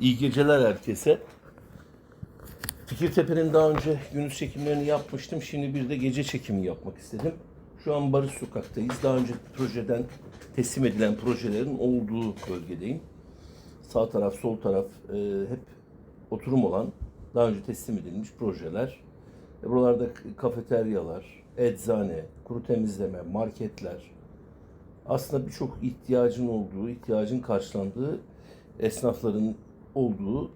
İyi geceler herkese. Fikirtepe'nin daha önce gündüz çekimlerini yapmıştım. Şimdi bir de gece çekimi yapmak istedim. Şu an Barış Sokak'tayız. Daha önce projeden teslim edilen projelerin olduğu bölgedeyim. Sağ taraf, sol taraf e, hep oturum olan, daha önce teslim edilmiş projeler. E, buralarda kafeteryalar, eczane, kuru temizleme, marketler, aslında birçok ihtiyacın olduğu, ihtiyacın karşılandığı esnafların olduğu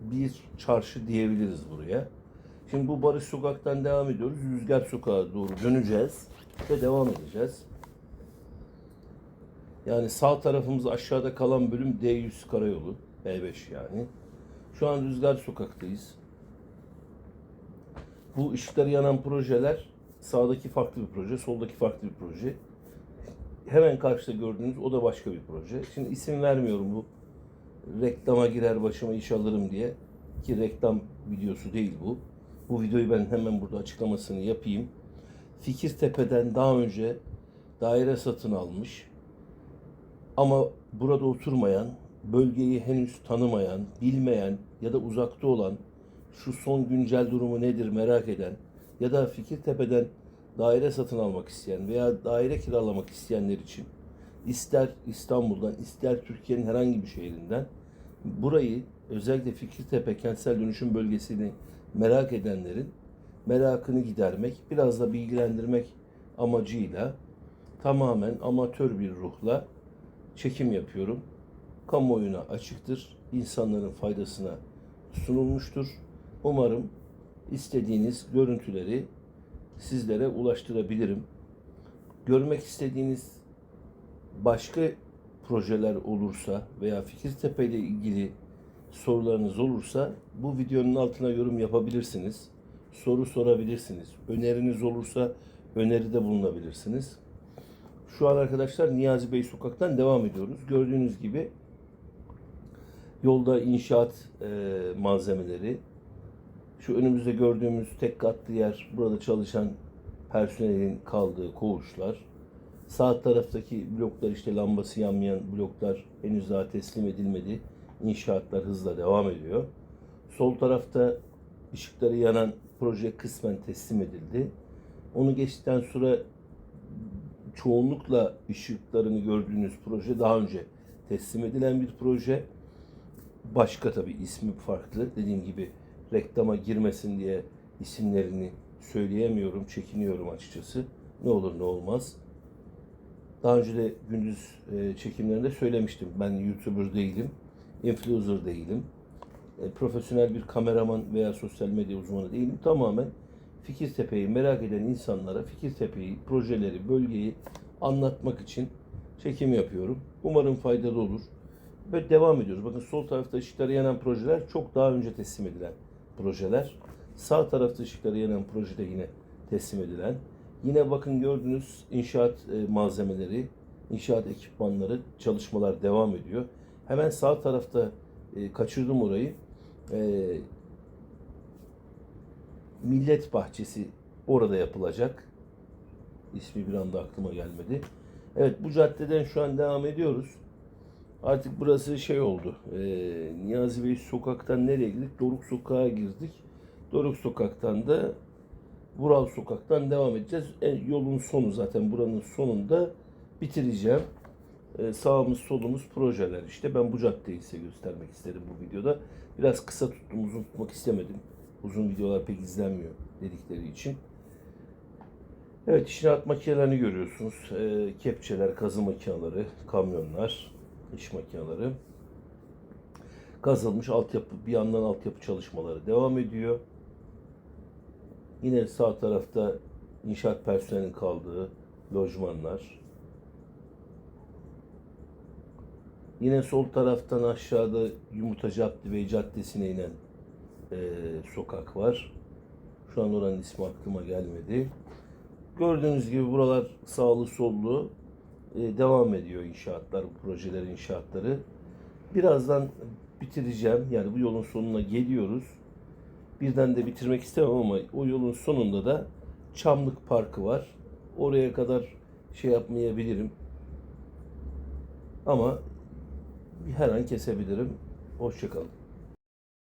bir çarşı diyebiliriz buraya. Şimdi bu Barış Sokak'tan devam ediyoruz. Rüzgar Sokak'a doğru döneceğiz ve devam edeceğiz. Yani sağ tarafımız aşağıda kalan bölüm D100 Karayolu, B5 yani. Şu an Rüzgar Sokak'tayız. Bu ışıkları yanan projeler sağdaki farklı bir proje, soldaki farklı bir proje hemen karşıda gördüğünüz o da başka bir proje. Şimdi isim vermiyorum bu reklama girer başıma iş alırım diye ki reklam videosu değil bu. Bu videoyu ben hemen burada açıklamasını yapayım. Fikirtepe'den daha önce daire satın almış ama burada oturmayan, bölgeyi henüz tanımayan, bilmeyen ya da uzakta olan, şu son güncel durumu nedir merak eden ya da Fikirtepe'den daire satın almak isteyen veya daire kiralamak isteyenler için ister İstanbul'dan ister Türkiye'nin herhangi bir şehrinden burayı özellikle Fikirtepe kentsel dönüşüm bölgesini merak edenlerin merakını gidermek, biraz da bilgilendirmek amacıyla tamamen amatör bir ruhla çekim yapıyorum. Kamuoyuna açıktır. insanların faydasına sunulmuştur. Umarım istediğiniz görüntüleri sizlere ulaştırabilirim. Görmek istediğiniz başka projeler olursa veya Fikirtepe ile ilgili sorularınız olursa bu videonun altına yorum yapabilirsiniz. Soru sorabilirsiniz. Öneriniz olursa öneride bulunabilirsiniz. Şu an arkadaşlar Niyazi Bey sokaktan devam ediyoruz. Gördüğünüz gibi yolda inşaat e, malzemeleri, şu önümüzde gördüğümüz tek katlı yer, burada çalışan personelin kaldığı koğuşlar. Sağ taraftaki bloklar işte lambası yanmayan bloklar henüz daha teslim edilmedi. İnşaatlar hızla devam ediyor. Sol tarafta ışıkları yanan proje kısmen teslim edildi. Onu geçtikten sonra çoğunlukla ışıklarını gördüğünüz proje daha önce teslim edilen bir proje. Başka tabii ismi farklı. Dediğim gibi reklama girmesin diye isimlerini söyleyemiyorum, çekiniyorum açıkçası. Ne olur ne olmaz. Daha önce de gündüz e, çekimlerinde söylemiştim. Ben YouTuber değilim, influencer değilim. E, profesyonel bir kameraman veya sosyal medya uzmanı değilim. Tamamen Fikirtepe'yi merak eden insanlara Fikirtepe'yi, projeleri, bölgeyi anlatmak için çekim yapıyorum. Umarım faydalı olur. Ve devam ediyoruz. Bakın sol tarafta ışıkları yanan projeler çok daha önce teslim edilen projeler. Sağ tarafta ışıkları yanan projede yine teslim edilen. Yine bakın gördüğünüz inşaat e, malzemeleri, inşaat ekipmanları, çalışmalar devam ediyor. Hemen sağ tarafta e, kaçırdım orayı. E, Millet Bahçesi orada yapılacak. İsmi bir anda aklıma gelmedi. Evet bu caddeden şu an devam ediyoruz. Artık burası şey oldu. E, Niyazi Bey sokaktan nereye girdik? Doruk Sokak'a girdik. Doruk Sokak'tan da Vural Sokak'tan devam edeceğiz. E, yolun sonu zaten buranın sonunda bitireceğim. E, sağımız solumuz projeler işte. Ben bu caddeyi size göstermek istedim bu videoda. Biraz kısa tuttum, uzun tutmak istemedim. Uzun videolar pek izlenmiyor dedikleri için. Evet, inşaat makinelerini görüyorsunuz. E, kepçeler, kazı makineleri, kamyonlar, iş makineleri. Kazılmış altyapı, bir yandan altyapı çalışmaları devam ediyor. Yine sağ tarafta inşaat personelinin kaldığı lojmanlar. Yine sol taraftan aşağıda Yumurtacı Abdi Bey Caddesi'ne inen e, sokak var. Şu an oranın ismi aklıma gelmedi. Gördüğünüz gibi buralar sağlı sollu e, devam ediyor inşaatlar, projeler inşaatları. Birazdan bitireceğim. Yani bu yolun sonuna geliyoruz. Birden de bitirmek istemem ama o yolun sonunda da Çamlık Parkı var. Oraya kadar şey yapmayabilirim. Ama her an kesebilirim. Hoşçakalın.